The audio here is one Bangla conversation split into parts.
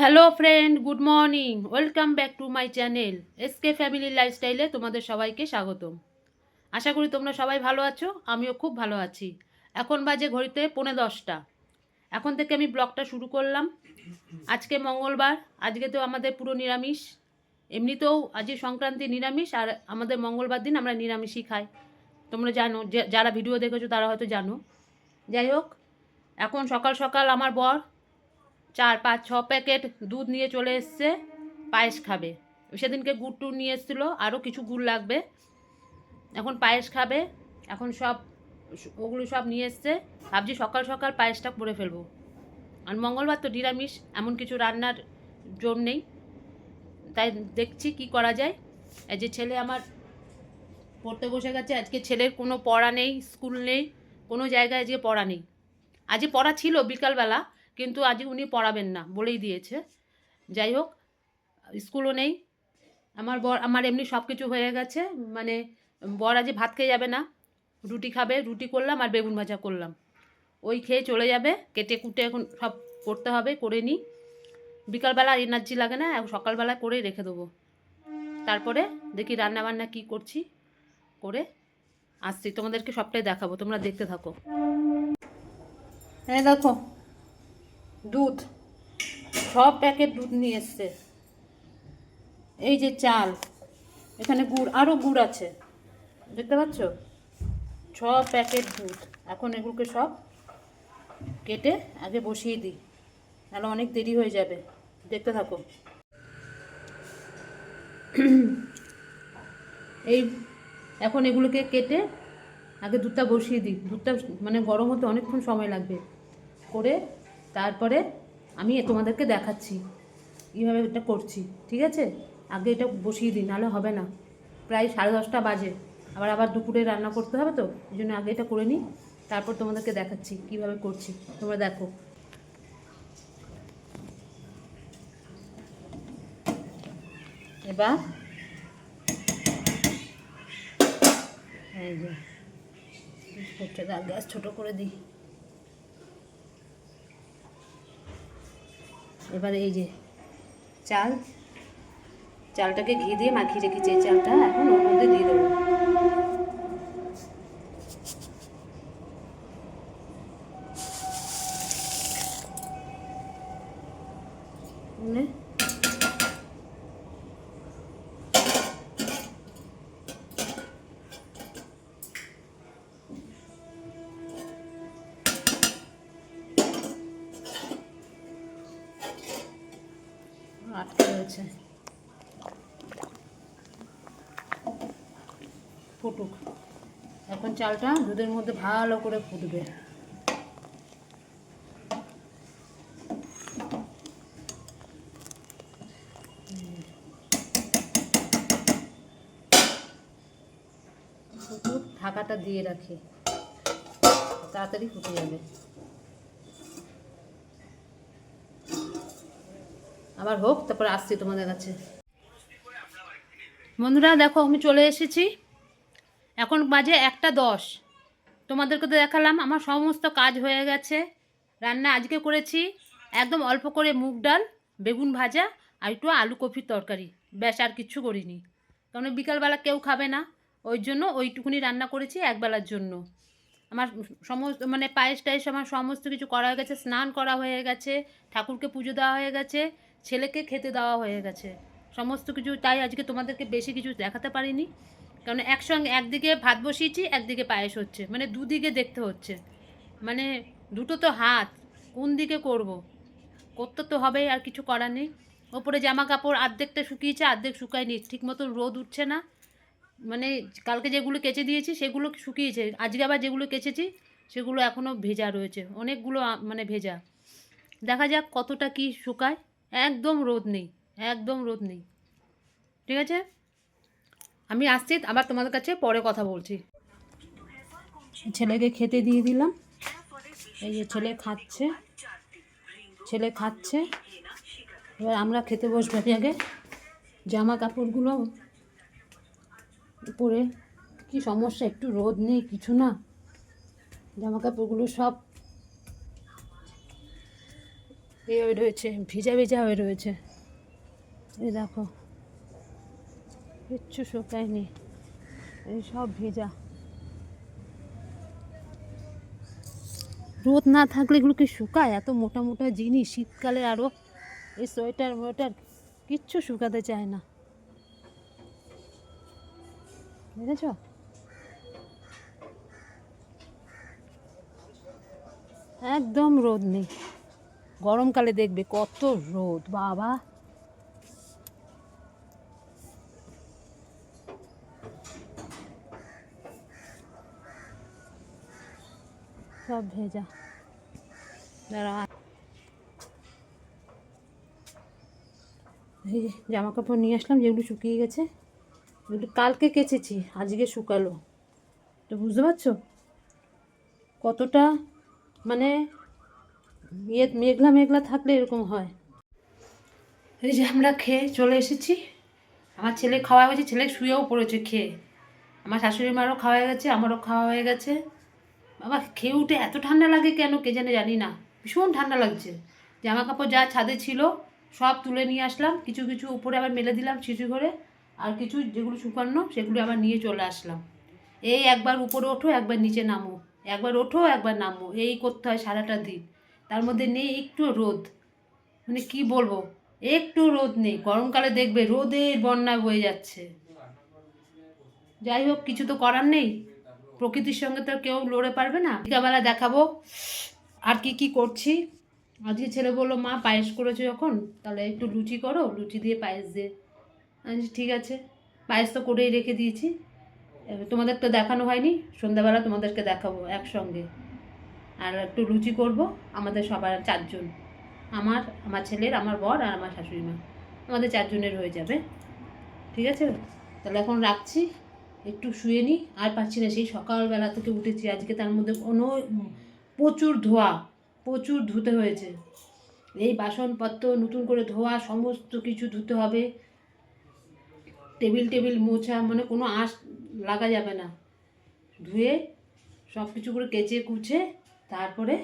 Hello friend good morning welcome back to my channel SK family লাইফস্টাইলে তোমাদের সবাইকে স্বাগতম। আশা করি তোমরা সবাই ভালো আছো, আমিও খুব ভালো আছি। এখন বাজে ঘড়িতে পৌনে দশটা। এখন থেকে আমি ব্লগটা শুরু করলাম। আজকে মঙ্গলবার, আজকে তো আমাদের পুরো নিরামিষ। এমনিতেও আজকে সংক্রান্তি নিরামিষ, আর আমাদের মঙ্গলবার দিন আমরা নিরামিষই খাই। তোমরা জানো যারা ভিডিও দেখেছ তারা হয়তো জানো। যাই হোক, এখন সকাল সকাল আমার বর চার পাঁচ ছ প্যাকেট দুধ নিয়ে চলে এসছে, পায়েস খাবে। সেদিনকে গুড় টুড় নিয়ে এসেছিল, আরও কিছু গুড় লাগবে। এখন পায়েস খাবে, এখন সব ওগুলো সব নিয়ে এসছে। ভাবছি সকাল সকাল পায়েসটা করে ফেলব। আর মঙ্গলবার তো নিরামিষ, এমন কিছু রান্নার জোর নেই। তাই দেখছি কি করা যায়। এই যে ছেলে আমার পড়তে বসে গেছে, আজকে ছেলের কোনো পড়া নেই, স্কুল নেই, কোনো জায়গায় আজকে পড়া নেই। আজকে পড়া ছিল বিকালবেলা কিন্তু আজ উনি পড়াবেন না বলেই দিয়েছে। যাই হোক, স্কুলও নেই। আমার বর, আমার এমনি সব কিছু হয়ে গেছে। মানে বর আজ ভাত খেয়ে যাবে না। রুটি খাবে, রুটি করলাম আর বেগুন ভাজা করলাম। ওই খেয়ে চলে যাবে, কেটে কুটে এখন সব করতে হবে, করে নিই। বিকালবেলা এনার্জি লাগে না, এখন সকালবেলা করেই রেখে দেবো। তারপরে দেখি রান্নাবান্না কি করছি, করে আসছি। তোমাদেরকে সবটাই দেখাবো, তোমরা দেখতে থাকো। হ্যাঁ দেখো দুধ, সব প্যাকেট দুধ নিয়ে এসছে। এই যে চাল, এখানে গুড় আরও গুড় আছে। দেখতে পাচ্ছ? ছ প্যাকেট দুধ। এখন এগুলোকে সব কেটে আগে বসিয়ে দিই, নাহলে অনেক দেরি হয়ে যাবে। দেখতে থাকো। এই এখন এগুলোকে কেটে আগে দুধটা বসিয়ে দিই। দুধটা মানে গরম হতে অনেকক্ষণ সময় লাগবে। করে তারপরে আমি তোমাদেরকে দেখাচ্ছি। কীভাবে এটা করছি, ঠিক আছে? আগে এটা বসিয়ে দিই, নাহলে হবে না। প্রায় সাড়ে দশটা বাজে। আবার আবার দুপুরে রান্না করতে হবে তো, এই জন্য আগে এটা করে নিই। তারপর তোমাদেরকে দেখাচ্ছি কীভাবে করছি। তোমরা দেখো। এবার এই যে গ্যাস ছোটো করে দিই। এবার এই যে চাল, চালটাকে ঘি দিয়ে মাখিয়ে রেখেছি এই চালটা, এখন ওর মধ্যে দিয়ে দেবো। আটকে রয়েছে। ফুটুক। এখন চালটা দুধের মধ্যে ভালো করে ফুটবে। ঢাকাটা দিয়ে রাখি। তাড়াতাড়ি ফুটে যাবে। আবার হোক, তারপর আসছি তোমাদের কাছে। বন্ধুরা, দেখো, আমি চলে এসেছি। এখন বাজে একটা দশ। তোমাদেরকে তো দেখালাম, আমার সমস্ত কাজ হয়ে গেছে। রান্না আজকে করেছি, একদম অল্প করে মুগ ডাল, বেগুন ভাজা আর একটু আলু কপির তরকারি। ব্যাস, আর কিচ্ছু করিনি। কারণ বিকালবেলা কেউ খাবে না, ওই জন্য ওইটুকুনি রান্না করেছি একবেলার জন্য। আমার সমস্ত মানে পায়েস টায়েস আমার সমস্ত কিছু করা হয়ে গেছে, স্নান করা হয়ে গেছে, ঠাকুরকে পুজো দেওয়া হয়ে গেছে। ছেলেকে খেতে দেওয়া হয়ে গেছে। সমস্ত কিছু, তাই আজকে তোমাদেরকে বেশি কিছু দেখাতে পারিনি। কারণ একসঙ্গে, একদিকে ভাত বসিয়েছি, একদিকে পায়েস হচ্ছে। মানে দুদিকে দেখতে হচ্ছে। মানে দুটো তো হাত, কোন দিকে করব। করতে তো হবে আর কিছু করার নেই। ওপরে জামা কাপড় আর্ধেকটা শুকিয়েছে, আর্ধেক শুকায়নি। ঠিক মতো রোদ উঠছে না। মানে কালকে যেগুলো কেচে দিয়েছি, সেগুলো শুকিয়েছে। আজকে আবার যেগুলো কেচেছি, সেগুলো এখনও ভেজা রয়েছে। অনেকগুলো মানে ভেজা। দেখা যাক কতটা কি শুকায়। একদম রোদ নেই, একদম রোদ নেই। ঠিক আছে? আমি আসছি, আবার তোমাদের কাছে পরে কথা বলছি। ছেলেকে খেতে দিয়ে দিলাম। এই যে ছেলে খাচ্ছে ছেলে খাচ্ছে। এবার আমরা খেতে বসবো আগে। জামা কাপড়গুলো উপরে। কি সমস্যা? একটু রোদ নেই, কিছু না। জামা কাপড়গুলো সব এই হয়ে রয়েছে, ভিজা ভিজা হয়ে রয়েছে। এই দেখো, কিচ্ছু শুকায়নি। এই সব ভিজা। রোদ না থাকলে এগুলো কি শুকায়? এত মোটা মোটা জিনিস, শীতকালে আরও এই সোয়েটার ওয়েটার কিচ্ছু শুকাতে চায় না। বুঝেছ একদম রোদ নেই। গরমকালে দেখবে কত রোদ, বাবা। সব ভেজা। দাঁড়া। এই যে জামা কাপড় নিয়ে আসলাম, যেগুলো শুকিয়ে গেছে, এগুলো কালকে কেচেছি, আজকে শুকালো। তো বুঝতে পারছ? কতটা মানে মেঘলা মেঘলা থাকলে এরকম হয়। এই যে আমরা খেয়ে চলে এসেছি। আমার ছেলে খাওয়া হয়েছে ছেলে শুয়েও পড়েছে খেয়ে। আমার শাশুড়ি মারও খাওয়া হয়ে গেছে, আমারও খাওয়া হয়ে গেছে। বাবা, খেয়ে উঠে এত ঠান্ডা লাগে কেন কে জানে জানি না। ভীষণ ঠান্ডা লাগছে। জামা কাপড় যা ছাদে ছিল সব তুলে নিয়ে আসলাম। কিছু কিছু উপরে আবার মেলে দিলাম শিশু ঘরে আর কিছু যেগুলো শুকানো সেগুলো আবার নিয়ে চলে আসলাম। এই একবার উপরে ওঠো, একবার নিচে নামো। একবার ওঠো, একবার নামো। এই করতে হয় সারাটা দিন। তার মধ্যে নেই একটু রোদ। মানে কি বলব? একটু রোদ নেই। গরমকালে দেখবে রোদের বন্যা বয়ে যাচ্ছে। যাই হোক, কিছু তো করার নেই। প্রকৃতির সঙ্গে তো কেউ লড়ে পারবে না। বিকাবেলা দেখাবো আর কি কি করছি। আজকে ছেলে বলল, মা, পায়েস করেছ যখন? তাহলে একটু লুচি করো। লুচি দিয়ে পায়েস দিয়ে ঠিক আছে। পায়েস তো করেই রেখে দিয়েছি। তোমাদের তো দেখানো হয়নি। সন্ধ্যাবেলা তোমাদেরকে দেখাবো একসঙ্গে। আর একটু লুচি করব আমাদের সবার চারজন। আমার আমার ছেলের, আমার বর আর আমার শাশুড়ি মা। আমাদের চারজনের হয়ে যাবে। ঠিক আছে? তাহলে এখন রাখছি। একটু শুয়ে নিই আর পাচ্ছি না, সেই সকালবেলা থেকে উঠেছি। আজকে তার মধ্যে কোনো প্রচুর ধোয়া, প্রচুর ধুতে হয়েছে। এই বাসনপত্র, নতুন করে ধোয়া, সমস্ত কিছু ধুতে হবে। টেবিল টেবিল মোছা মানে কোনো আঁশ লাগা যাবে না। ধুয়ে সব কিছু করে কেচে কুচে তারপরে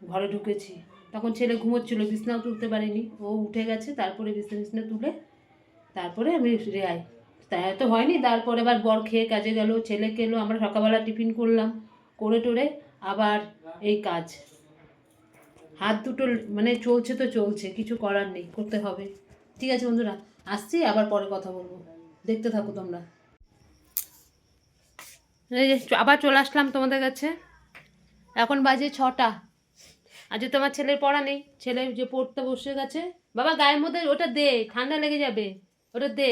ঘরে ঢুকেছি। তখন ছেলে ঘুমোচ্ছিল, বিছনাও তুলতে পারিনি। ও উঠে গেছে, তারপরে বিছনা বিছনা তুলে তারপরে আমি রেয়াই তাই তো হয়নি, তারপরে আবার বর খেয়ে কাজে গেল, ছেলে খেলো আমরা সকালবেলা টিফিন করলাম, করে টোরে আবার এই কাজ। হাত দুটো মানে চলছে তো চলছে, কিছু করার নেই, করতে হবে। ঠিক আছে বন্ধুরা, আসছি, আবার পরে কথা বলব। দেখতে থাকো তোমরা। আবার চলে আসলাম তোমাদের কাছে। এখন বাজে ছটা। আজকে তোমার ছেলের পড়া নেই। ছেলে যে পড়তে বসে গেছে, বাবা গায়ের মধ্যে ওটা দে, ঠান্ডা লেগে যাবে, ওটা দে।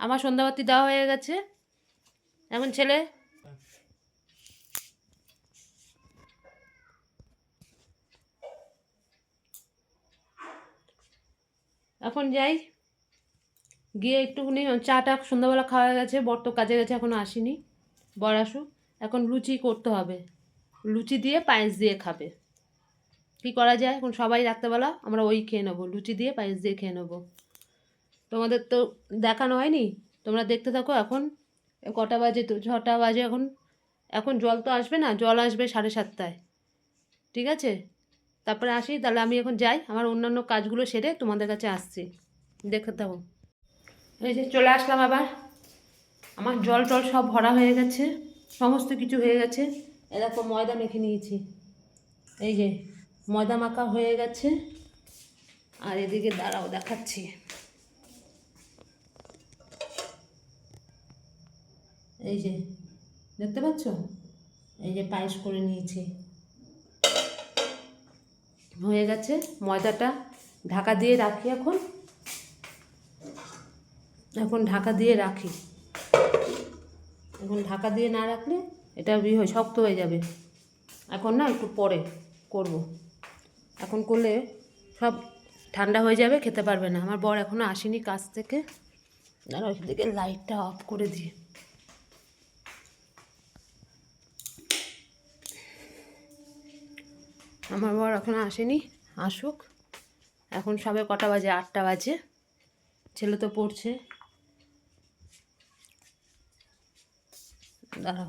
আমার সন্ধ্যাবাতি দেওয়া হয়ে গেছে। এখন ছেলে? এখন যাই। গিয়ে একটুখানি চাটা সন্ধ্যাবেলা খাওয়া গেছে, বর তো কাজে গেছে, এখনও আসেনি। বর আসুক। এখন লুচি করতে হবে। লুচি দিয়ে পায়েস দিয়ে খাবে। কী করা যায়? এখন সবাই রাত্রেবেলা আমরা ওই খেয়ে নেব। লুচি দিয়ে পায়েস দিয়ে খেয়ে নেব। তোমাদের তো দেখানো হয়নি? তোমরা দেখতে থাকো এখন। কটা বাজে তো? ছটা বাজে এখন। এখন জল তো আসবে না? জল আসবে সাড়ে সাতটায়। ঠিক আছে? তারপরে আসি, তাহলে আমি এখন যাই। আমার অন্যান্য কাজগুলো সেরে তোমাদের কাছে আসছি। দেখতে থাকো। এই যে চলে আসলাম আবার। আমার জল টল সব ভরা হয়ে গেছে। সমস্ত কিছু হয়ে গেছে। এরকম ময়দা মেখে নিয়েছি। এই যে, ময়দা মাখা হয়ে গেছে। আর এদিকে দাঁড়াও, দেখাচ্ছি। এই যে, দেখতে পাচ্ছ? এই যে পায়েস করে নিয়েছি। হয়ে গেছে ময়দাটা। ঢাকা দিয়ে রাখি এখন। এখন ঢাকা দিয়ে রাখি। এখন ঢাকা দিয়ে না রাখলে এটা শক্ত হয়ে যাবে। এখন না একটু পরে করব। এখন করলে সব ঠান্ডা হয়ে যাবে, খেতে পারবে না। আমার বর এখনও আসেনি কাজ থেকে। আর ওইদিকে লাইটটা অফ করে দিয়ে আমার বর এখনও আসেনি, আসুক। এখন সবে কটা বাজে? আটটা বাজে। ছেলে তো পড়ছে। দাঁড়াও।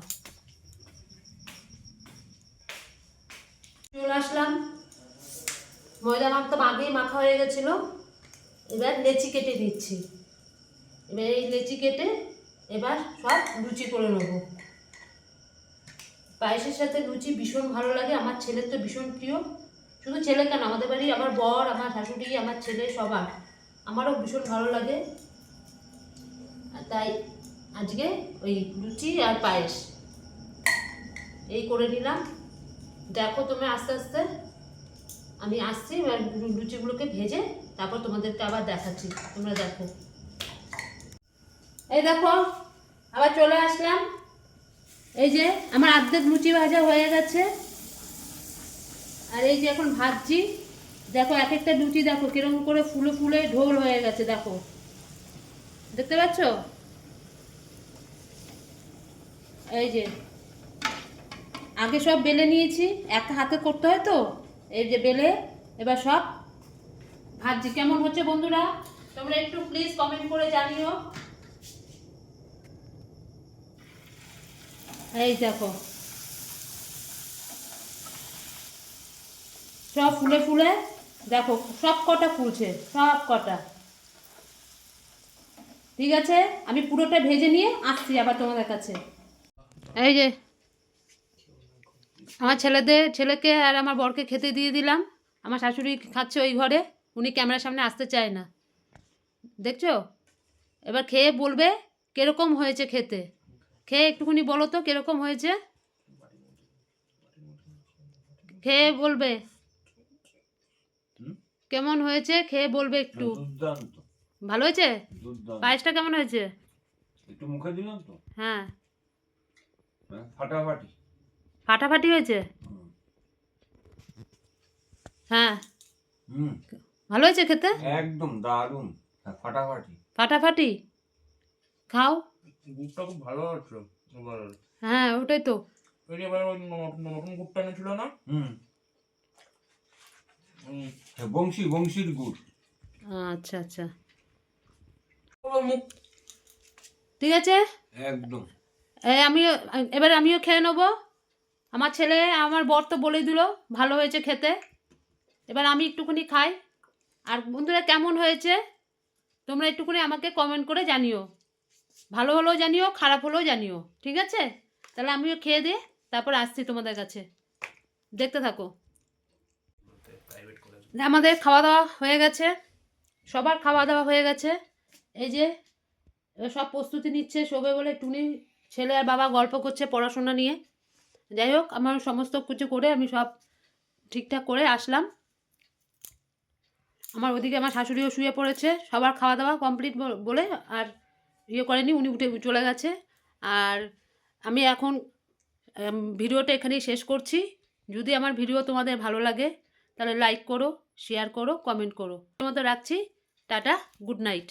আসলাম। ময়দা মাখতাম আগেই মাখা হয়ে গেছিল। এবার লেচি কেটে দিচ্ছি। এবার এই লেচি কেটে এবার সব লুচি করে নেব। পায়েসের সাথে লুচি ভীষণ ভালো লাগে। আমার ছেলের তো ভীষণ প্রিয়। শুধু ছেলে কেন, আমাদের বাড়ি আমার বর, আমার শাশুড়ি, আমার ছেলে, সবার। আমারও ভীষণ ভালো লাগে। তাই আজকে ওই লুচি আর পায়েস। এই করে নিলাম। দেখো তুমি আস্তে আস্তে। আমি আসছি লুচিগুলোকে ভেজে তারপর তোমাদেরকে আবার দেখাচ্ছি। তোমরা দেখো। এই দেখো, আবার চলে আসলাম। এই যে আমার অর্ধেক লুচি ভাজা হয়ে গেছে। আর এই যে এখন ভাজছি। দেখো, এক একটা লুচি দেখো, কীরকম করে ফুলে ফুলে ঢোল হয়ে গেছে, দেখো। দেখতে পাচ্ছ? এই যে আগে সব বেলে নিয়েছি, এক হাতে করতে হয় তো, এই যে বেলে, এবার সব ভাজছি। কেমন হচ্ছে বন্ধুরা? তোমরা একটু প্লিজ কমেন্ট করে জানিও। এই দেখো। সব ফুলে ফুলে, দেখো, সব কটা ফুলছে, সব কটা। ঠিক আছে? আমি পুরোটা ভেজে নিয়ে আসছি আবার তোমাদের কাছে। এই যে আমার ছেলেদের ছেলেকে আর আমার বরকে খেতে দিয়ে দিলাম। আমার শাশুড়ি খাচ্ছে ওই ঘরে উনি ক্যামেরার সামনে আসতে চায় না। দেখছ? এবার খেয়ে বলবে কীরকম হয়েছে খেতে। খেয়ে একটুখানি বলো তো কীরকম হয়েছে। খেয়ে বলবে। কেমন হয়েছে? খেয়ে বলবে একটু। ভালো হয়েছে? পায়েসটা কেমন হয়েছে? একটু মুখে দিলাম তো? হ্যাঁ। হ্যাঁ, ফাটাফাটি। ফাটাফাটি হয়েছে? হ্যাঁ। হুম। ভালো হয়েছে খেতে? একদম দারুণ। হ্যাঁ, ফাটাফাটি। ফাটাফাটি? খাও। গুড়টা খুব ভালো হচ্ছে হ্যাঁ ওটাই তো। ওই যে নতুন গুড়টা এনেছিল না? হুম। হ্যাঁ, বংশী বংশীর গুড়। আচ্ছা আচ্ছা। ঠিক আছে? একদম। এই আমিও এবার আমিও খেয়ে নেব। আমার ছেলে আমার বর তো বলে দিল, ভালো হয়েছে খেতে। এবার আমি একটুখানি খাই। আর বন্ধুরা, কেমন হয়েছে? তোমরা একটুখানি আমাকে কমেন্ট করে জানিও। ভালো হলেও জানিও, খারাপ হলেও জানিও, ঠিক আছে? তাহলে আমিও খেয়ে দিয়ে তারপর আসছি তোমাদের কাছে। দেখতে থাকো। আমাদের খাওয়া দাওয়া হয়ে গেছে। সবার খাওয়া দাওয়া হয়ে গেছে। এই যে সব প্রস্তুতি নিচ্ছে শোবে বলে টুনি ছেলে আর বাবা গল্প করছে পড়াশোনা নিয়ে। যাই হোক আমার সমস্ত কিছু করে আমি সব ঠিকঠাক করে আসলাম। আমার ওদিকে আমার শাশুড়িও শুয়ে পড়েছে, সবার খাওয়া দাওয়া কমপ্লিট বলে আর ইয়ে করেনি, উনি উঠে চলে গেছে। আর আমি এখন ভিডিওটা এখানেই শেষ করছি। যদি আমার ভিডিও তোমাদের ভালো লাগে, তাহলে লাইক করো শেয়ার করো কমেন্ট করো। তোমাদের রাখছি, টাটা গুড নাইট